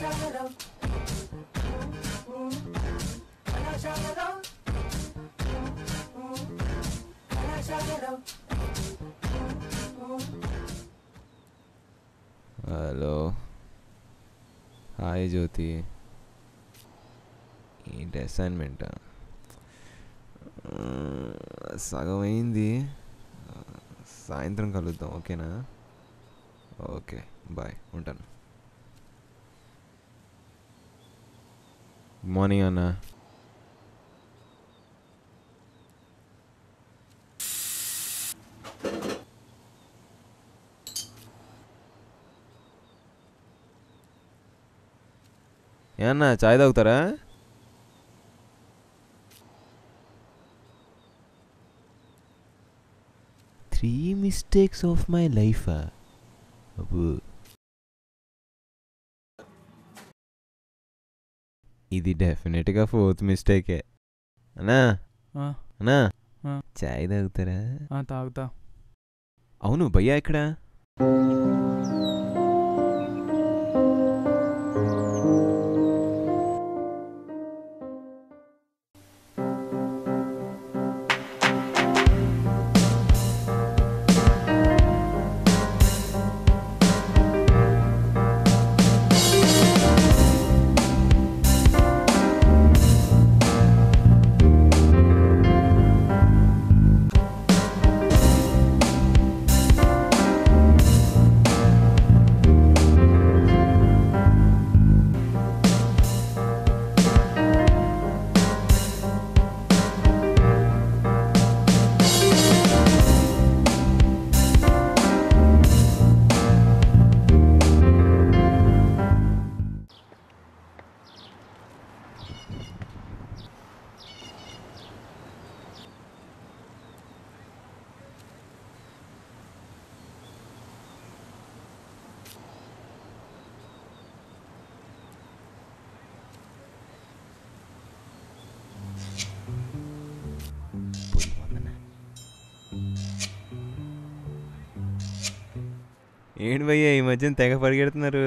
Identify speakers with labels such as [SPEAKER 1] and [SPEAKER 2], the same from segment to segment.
[SPEAKER 1] Hello hi జ్యోతి ఏంటి assignment సగం అయింది. సాయంత్రం కలుద్దాం ఓకేనా? ఓకే బాయ్ ఉంటాను. గుడ్ మార్నింగ్ అన్న ఏమన్నా చాయ్ తాగుతారా three mistakes of my life అబ్బో ఇది డెఫినెట్గా ఫోర్త్ మిస్టేకే. అన్నా?
[SPEAKER 2] ఆ.
[SPEAKER 1] చాయ్ తాగుతారా?
[SPEAKER 2] తాగుతా.
[SPEAKER 1] అవును భయ్యా ఇక్కడ ఏంటి భయ్యా ఈ మధ్యన తెగ పరిగెడుతున్నారు?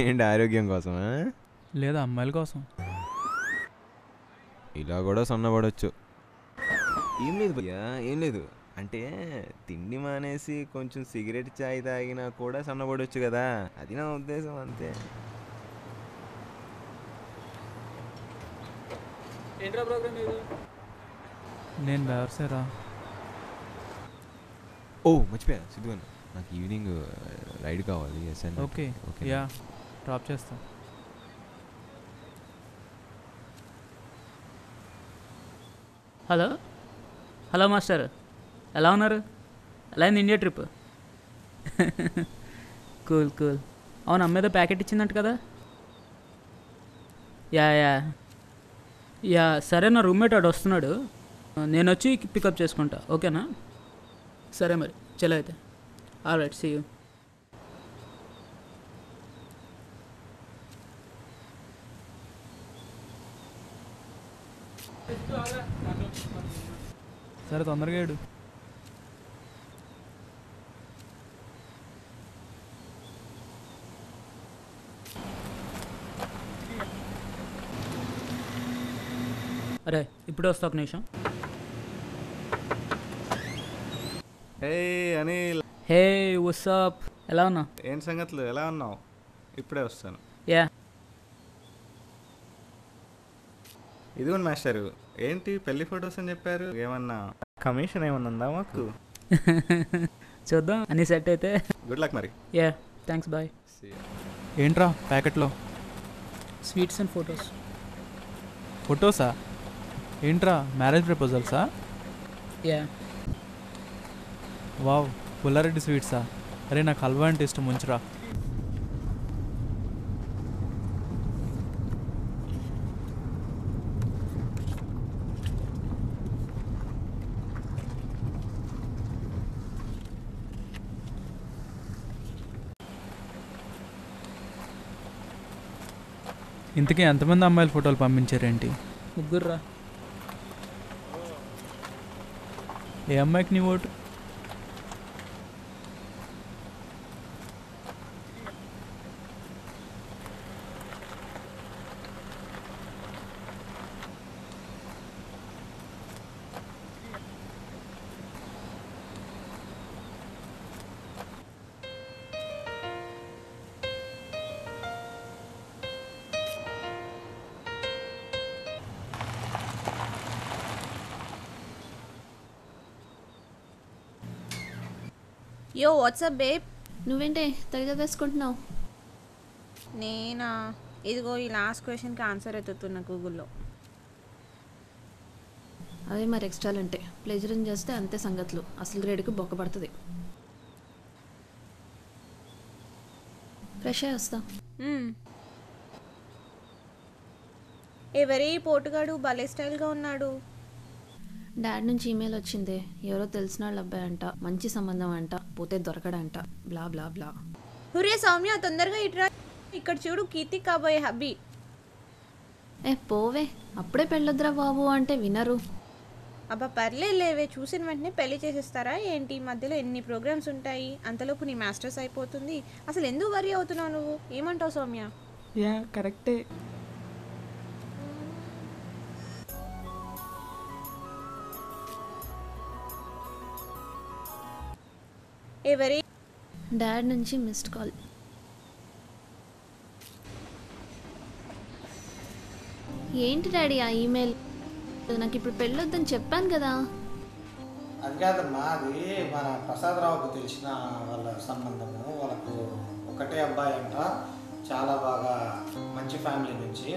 [SPEAKER 1] ఏంటి ఆరోగ్యం కోసమా?
[SPEAKER 2] లేదా అమ్మాయిల కోసం?
[SPEAKER 1] ఇలా కూడా సన్నబడవచ్చు ఏం లేదు భయ్యా ఏం లేదు. అంటే తిండి మానేసి కొంచెం సిగరెట్ చాయ్ తాగినా కూడా సన్నబడవచ్చు కదా. అది నా ఉద్దేశం అంతే.
[SPEAKER 2] నేను బెవర్సేరా
[SPEAKER 1] ఓ మర్చిపోయా సిద్ధు నాకు ఈవినింగ్ రైడ్ కావాలి ఎస్ఎన్
[SPEAKER 2] ఓకే. యా డ్రాప్ చేస్తా.
[SPEAKER 3] హలో? Hello master. ఎలా ఉన్నారు? ఎలా అయింది ఇండియా ట్రిప్? Cool cool. అవును అమ్మేదో ప్యాకెట్ ఇచ్చిందంట కదా? Yeah yeah. యా సరే నా రూమ్మేట్ వాడు వస్తున్నాడు. నేను వచ్చి పికప్ చేసుకుంటా. ఓకేనా? సరే మరి చలో అయితే. ఆల్ రైట్ సీ యూ
[SPEAKER 2] సరే తొందరగా ఏడు.
[SPEAKER 3] అరే ఇప్పుడే వస్తా ఒక నిమిషం.
[SPEAKER 4] హే అనిల్
[SPEAKER 3] హే వసప్ ఎలా ఉన్నా
[SPEAKER 4] ఏం సంగతులు? ఎలా ఉన్నావు? ఇప్పుడే వస్తాను.
[SPEAKER 3] యా
[SPEAKER 4] ఇదిగోండి మాస్టరు ఏంటి పెళ్ళి ఫొటోస్ అని చెప్పారు? ఏమన్నా కమిషన్ ఏమన్నా ఉందా మాకు?
[SPEAKER 3] చూద్దాం అన్ని సెట్ అయితే.
[SPEAKER 4] గుడ్ లక్ మరి.
[SPEAKER 3] యా థ్యాంక్స్ బాయ్
[SPEAKER 2] ఏంట్రా ప్యాకెట్లో?
[SPEAKER 3] స్వీట్స్ అండ్ ఫొటోస్
[SPEAKER 2] ఫొటోసా? ఏంట్రా మ్యారేజ్ ప్రపోజల్సా?
[SPEAKER 3] యా
[SPEAKER 2] వావ్ పుల్లారెడ్డి స్వీట్సా? అరే నాకు హల్వా అంటే ఇష్టం ఉంచురా ఇంతకీ ఎంతమంది అమ్మాయిల ఫోటోలు పంపించారేంటి?
[SPEAKER 3] ముగ్గురు
[SPEAKER 2] ఏ అమ్మాయికి నీ ఓటు?
[SPEAKER 5] యో వాట్సాప్ బేబ్
[SPEAKER 6] నువ్వేంటే తెగ వేసుకుంటున్నావు?
[SPEAKER 5] నేనా? ఇదిగో ఈ లాస్ట్ క్వశ్చన్కి ఆన్సర్ ఎత్తుతున్నా గూగుల్లో
[SPEAKER 6] అదే మరి ఎక్స్ట్రాలు అంటే ప్లెజరింగ్ చేస్తే అంతే సంగతులు. అసలు గ్రేడ్కి బొక్క పడుతుంది. ఫ్రెష్ అయ్యి వస్తా.
[SPEAKER 5] ఎవరి పోటుగాడు భలే స్టైల్గా ఉన్నాడు.
[SPEAKER 6] డాడ్ నుంచి ఈమెయిల్ వచ్చిందే. ఎవరో తెలిసిన వాళ్ళ అబ్బాయి అంట. మంచి సంబంధం అంట. పోతే దొరకడంట. బ్లా బ్లా బ్లా.
[SPEAKER 5] హురే సౌమ్య తొందరగా ఇట్రా ఇక్కడ చూడు కీర్తి కాబోయే హబ్బీ.
[SPEAKER 6] ఏ పోవే. అప్పుడే పెళ్ళొద్దురా బాబు అంటే వినరు.
[SPEAKER 5] అబ్బా పర్లే లేవే. చూసిన వెంటనే పెళ్ళి చేసేస్తారా ఏంటి? మధ్యలో ఎన్ని ప్రోగ్రామ్స్ ఉంటాయి? అంతలోపు నీ మాస్టర్స్ అయిపోతుంది. అసలు ఎందుకు వరి అవుతున్నావు నువ్వు? ఏమంటావు సౌమ్య?
[SPEAKER 3] యా కరెక్టే.
[SPEAKER 5] ఎవరి
[SPEAKER 6] డాడ్ నుంచి మిస్డ్ కాల్. ఏంటి డాడీ ఆ ఈమెయిల్? నాకు ఇప్పుడు పెళ్ళొద్దని చెప్పాను కదా.
[SPEAKER 7] అది కాదమ్మా అది మన ప్రసాదరావుకు తెలిసిన వాళ్ళ సంబంధము. వాళ్ళకు ఒకటే అబ్బాయి అంట చాలా బాగా మంచి ఫ్యామిలీ నుంచి.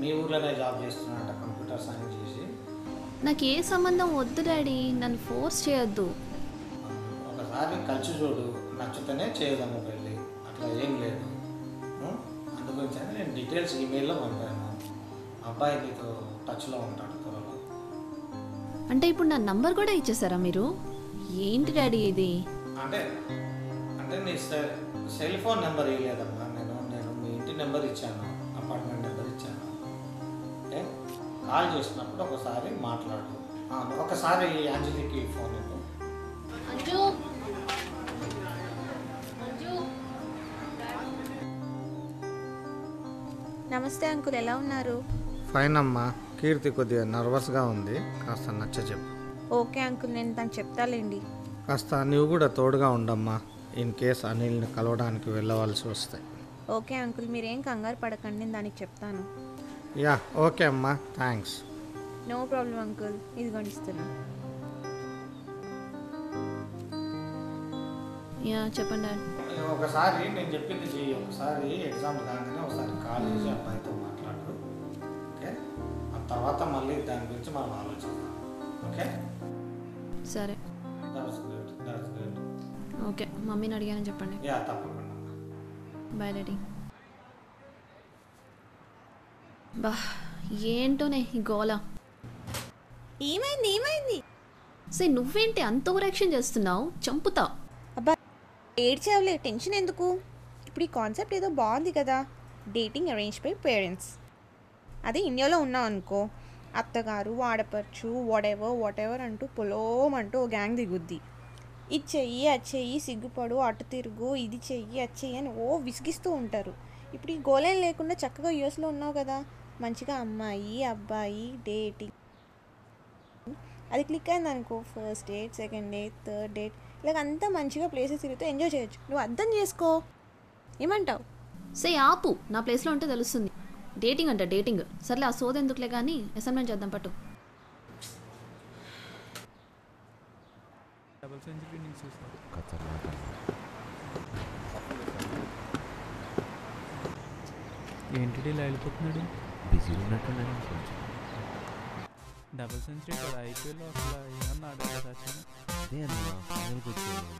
[SPEAKER 7] మీ ఊర్లోనే జాబ్ చేస్తున్నాడంట కంప్యూటర్ సైన్స్ చేసి.
[SPEAKER 6] నాకు ఏ సంబంధం వద్దు డాడీ నన్ను ఫోర్స్ చేయొద్దు.
[SPEAKER 7] ఒకసారి కలిసి చూడు నచ్చితేనే చేయదమ్మ పెళ్ళి. అట్లా ఏం లేదు? అందుగురించి అని నేను డీటెయిల్స్ ఈమెయిల్లో పంపాను. అబ్బాయి నీతో టచ్లో ఉంటాడు త్వరలో.
[SPEAKER 6] అంటే ఇప్పుడు నా నంబర్ కూడా ఇచ్చేసారా మీరు? ఏంటి డాడీ ఇది?
[SPEAKER 7] అంటే అంటే నీ సెల్ సెల్ ఫోన్ నెంబర్ ఇవ్వలేదమ్మా నేను నేను మీ ఇంటి నెంబర్ ఇచ్చాను. అపార్ట్మెంట్ నెంబర్ ఇచ్చాను. ఓకే కాల్ చేసినప్పుడు ఒకసారి మాట్లాడు. ఆ, ఒకసారి అంజలికి ఫోన్ ఇవ్వు.
[SPEAKER 6] అంజు
[SPEAKER 5] నమస్తే అంకుల్ ఎలా ఉన్నారు?
[SPEAKER 7] ఫైన్ అమ్మా. కీర్తి కొద్దిగా నర్వస్గా ఉంది. కాస్త నచ్చ చెప్పు.
[SPEAKER 5] ఓకే అంకుల్ నేను తనకు చెప్తాలేండి.
[SPEAKER 7] కాస్త నువ్వు కూడా తోడుగా ఉండమ్మా. ఇన్ కేస్ అనిల్ని కలవడానికి వెళ్ళవలసి వస్తాయి
[SPEAKER 5] ఓకే అంకుల్ మీరేం కంగారు పడకండి నేను దానికి చెప్తాను.
[SPEAKER 7] యా ఓకే అమ్మా. థ్యాంక్స్.
[SPEAKER 5] నో ప్రాబ్లం అంకుల్ ఇదిగోండి ఇస్తున్నా.
[SPEAKER 6] యా చెప్పండి
[SPEAKER 7] ఒకసారి నేను చెప్పింది చెయ్యి. ఒకసారి ఎగ్జామ్ కాగానే ఒకసారి కాల్ చేసి అబ్బాయితో మాట్లాడు. ఓకే? ఆ తర్వాత మళ్ళీ దాని గురించి మనం ఆలోచిద్దాం. ఓకే?
[SPEAKER 6] సరే.
[SPEAKER 7] That's good that's good
[SPEAKER 6] okay. మమ్మీని అడిగానని చెప్పండి.
[SPEAKER 7] యా తప్పకుండా.
[SPEAKER 6] బాయ్ డాడీ బా ఏంటోనే ఈ గోల?
[SPEAKER 5] ఏమైంది ఏమైంది?
[SPEAKER 6] సే నువ్వేంటి అంత ఓవరాక్షన్ చేస్తున్నావు? చంపుతా.
[SPEAKER 5] అబ్బా ఏడ్చావులే టెన్షన్ ఎందుకు? ఇప్పుడు ఈ కాన్సెప్ట్ ఏదో బాగుంది కదా డేటింగ్ అరేంజ్ బై పేరెంట్స్. అదే ఇండియాలో ఉన్నాం అనుకో అత్తగారు ఆడపడుచు వాటెవర్ వాటెవర్ అంటూ పొలోమంటూ ఓ గ్యాంగ్ దిగుద్ది. ఇది చెయ్యి అది చెయ్యి సిగ్గుపడు అటు తిరుగు ఇది చెయ్యి అది చెయ్యి అని ఓ విసిగిస్తూ ఉంటారు. ఇప్పుడు ఈ గోలేం లేకుండా చక్కగా యూఎస్లో ఉన్నావు కదా మంచిగా అమ్మాయి అబ్బాయి డేటింగ్. అది క్లిక్ అయింది అనుకో first date second date third date ఇలాగ అంతా మంచిగా ప్లేసెస్ తిరుగుతూ ఎంజాయ్ చేయొచ్చు. నువ్వు అర్థం చేసుకో. ఏమంటావు?
[SPEAKER 6] సే ఆపు. నా ప్లేస్లో ఉంటే తెలుస్తుంది. డేటింగ్ అంట డేటింగ్. సర్లే ఆ సోద ఎందుకులే కానీ అసైన్మెంట్ చేద్దాం పట్టు.
[SPEAKER 2] ఏంటి ఇలా వెళ్ళిపోతున్నాడు?
[SPEAKER 1] బిజీ కొంచెం
[SPEAKER 2] డబుల్ సెంచరీ కదా ఐపీఎల్లో అసలు ఏమన్నా సచిన్
[SPEAKER 1] అదే అన్న ఫైనల్కి వచ్చాను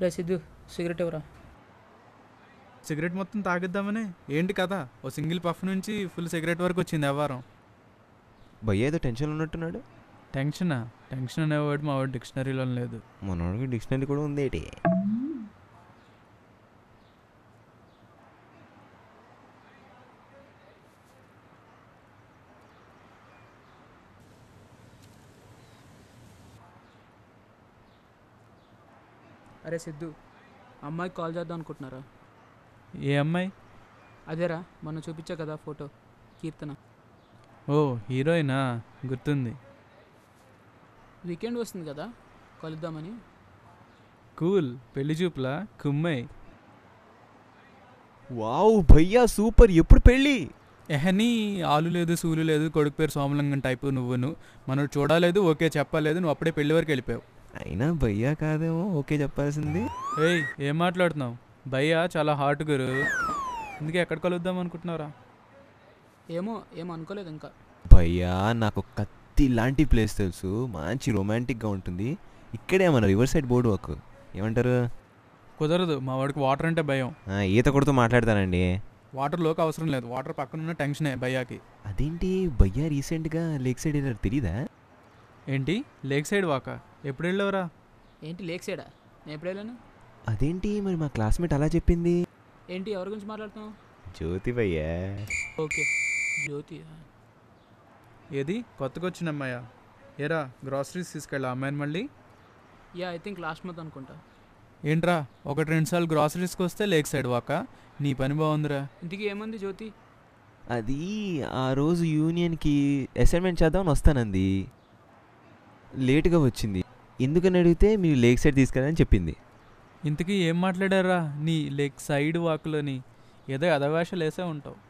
[SPEAKER 3] రే సిద్ధు సిగరెట్ ఎవరా
[SPEAKER 2] సిగరెట్ మొత్తం తాగిద్దామని ఏంటి కదా ఓ సింగిల్ పఫ్ నుంచి ఫుల్ సిగరెట్ వరకు వచ్చింది వ్యవహారం
[SPEAKER 1] భయ్య ఏదో టెన్షన్ ఉన్నట్టున్నాడు
[SPEAKER 2] టెన్షనా టెన్షన్ అనే వర్డ్ మా వాడు డిక్షనరీలో లేదు
[SPEAKER 1] మనోడికి డిక్షనరీ కూడా ఉంది ఏంటి
[SPEAKER 3] అరే సిద్ధు అమ్మాయికి కాల్ చేద్దాం అనుకుంటున్నారా?
[SPEAKER 2] ఏ అమ్మాయి?
[SPEAKER 3] అదేరా మొన్న చూపించా కదా ఫోటో కీర్తన.
[SPEAKER 2] ఓ హీరోయినా? గుర్తుంది.
[SPEAKER 3] వీకెండ్ వస్తుంది కదా కలుద్దామని.
[SPEAKER 2] కూల్ పెళ్ళి చూపులా? కుమ్మై
[SPEAKER 1] వావ్ భయ్యా సూపర్ ఎప్పుడు పెళ్ళి?
[SPEAKER 2] ఎహని ఆలు లేదు సూలు లేదు కొడుకు పేరు సోమలింగం టైపు నువ్వును. మనోడు చూడలేదు ఓకే చెప్పలేదు నువ్వు అప్పుడే పెళ్ళి వరకు వెళ్ళిపోయావు.
[SPEAKER 1] అయినా భయ్యా కాదేమో ఓకే చెప్పాల్సింది.
[SPEAKER 2] ఏయ్ ఏం మాట్లాడుతున్నావు? భయ్యా చాలా హాట్ గురు. అందుకే ఎక్కడ కలుద్దాం అనుకుంటున్నారా
[SPEAKER 3] ఏమో ఏమో అనుకోలేదు ఇంకా.
[SPEAKER 1] భయ్యా నాకు కత్తి లాంటి ప్లేస్ తెలుసు. మంచి రొమాంటిక్గా ఉంటుంది. ఇక్కడే మన రివర్ సైడ్ బోర్డు వాక్ ఏమంటారు?
[SPEAKER 2] కుదరదు మా వాడికి వాటర్ అంటే భయం.
[SPEAKER 1] ఆ, ఈత కొడుతూ మాట్లాడతానండి.
[SPEAKER 2] వాటర్లోకి అవసరం లేదు. వాటర్ పక్కన ఉన్న టెన్షనే భయ్యాకి.
[SPEAKER 1] అదేంటి? భయ్యా రీసెంట్గా లేక్ సైడ్ వెళ్ళారు తెలీదా?
[SPEAKER 2] ఏంటి? లేక్ సైడ్ వాక? ఎప్పుడు వెళ్ళావురా
[SPEAKER 3] ఏంటి లేక్ సైడా? నేను ఎప్పుడు వెళ్ళాను
[SPEAKER 1] అదేంటి మరి మా క్లాస్మేట్ అలా చెప్పింది?
[SPEAKER 3] ఏంటి ఎవరి గురించి మాట్లాడుతున్నావు?
[SPEAKER 1] జ్యోతి భయ్యా
[SPEAKER 3] ఓకే. జ్యోతి
[SPEAKER 2] ఏది? కొత్తగా వచ్చిన అమ్మాయా? ఏరా గ్రాసరీస్ తీసుకెళ్ళా అమ్మాయిని మళ్ళీ?
[SPEAKER 3] Yeah I think last month అనుకుంటా.
[SPEAKER 2] ఏంట్రా ఒకటి రెండు సార్లు గ్రాసరీస్కి వస్తే లేక్ సైడ్ వాక? నీ పని బాగుందిరా.
[SPEAKER 3] ఇంటికి ఏమంది జ్యోతి?
[SPEAKER 1] అది ఆ రోజు యూనియన్కి అసైన్మెంట్ చేద్దామని వస్తానంది. లేటుగా వచ్చింది. ఎందుకని అడిగితే మీరు లేక్ సైడ్ తీసుకెళ్ళని చెప్పింది.
[SPEAKER 2] ఇంతకీ ఏం మాట్లాడారా? నీ లేక్ సైడ్ వాక్లోని. ఏదో అదవేషాలు వేసే ఉంటావు.